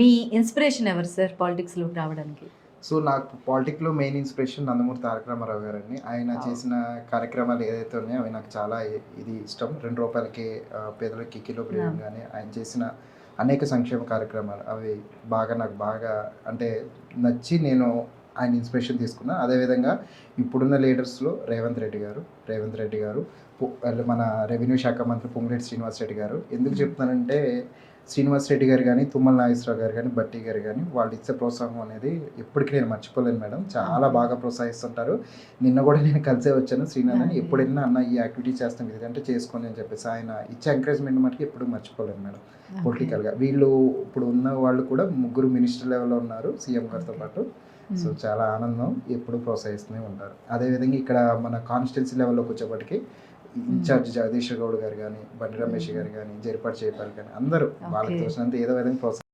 మీ inspiration ఎవరు sir పాలిటిక్స్లోకి రావడానికి? So నాకు పాలిటిక్లో మెయిన్ ఇన్స్పిరేషన్ నందమూరి తారక రామారావు గారండి. ఆయన చేసిన కార్యక్రమాలు ఏదైతే ఉన్నాయో అవి నాకు చాలా ఇది ఇష్టం. రెండు రూపాయలకి పేదలకి కిలో బియ్యం కానీ ఆయన చేసిన అనేక సంక్షేమ కార్యక్రమాలు అవి బాగా నాకు బాగా అంటే నచ్చి నేను ఆయన ఇన్స్పిరేషన్ తీసుకున్నా. అదేవిధంగా ఇప్పుడున్న లీడర్స్లో రేవంత్ రెడ్డి గారు రేవంత్ రెడ్డి గారు మన రెవెన్యూ శాఖ మంత్రి పొంగులేటి శ్రీనివాస్ రెడ్డి గారు. ఎందుకు చెప్తున్నానంటే శ్రీనివాస్ రెడ్డి గారు కానీ తుమ్మల నాగేశ్వరరావు గారు కానీ బట్టి గారు కానీ వాళ్ళు ఇచ్చే ప్రోత్సాహం అనేది ఎప్పటికీ నేను మర్చిపోలేను మేడం. చాలా బాగా ప్రోత్సహిస్తుంటారు. నిన్న కూడా నేను కలిసే వచ్చాను శ్రీనాథ్ Okay. ఎప్పుడు వెళ్ళినా అన్న ఈ యాక్టివిటీ చేస్తాం ఇదంటే చేసుకోండి అని చెప్పేసి ఆయన ఇచ్చే ఎంకరేజ్మెంట్ మటుకు ఎప్పుడు మర్చిపోలేను మేడం. పొలిటికల్గా వీళ్ళు ఇప్పుడు ఉన్న వాళ్ళు కూడా ముగ్గురు మినిస్టర్ లెవెల్లో ఉన్నారు సీఎం గారితో పాటు. సో చాలా ఆనందం ఎప్పుడు ప్రోత్సహిస్తూనే ఉంటారు. అదేవిధంగా ఇక్కడ మన కాన్స్టిట్యున్సీ లెవెల్లోకి వచ్చేప్పటికి ఇన్ఛార్జ్ జగదీశ్వర్ గౌడ్ గారు కానీ బండి రమేష్ గారు కానీ జరిపాటి చేపాలి కానీ అందరూ వాళ్ళకి. తోచినంత ఏదో విధంగా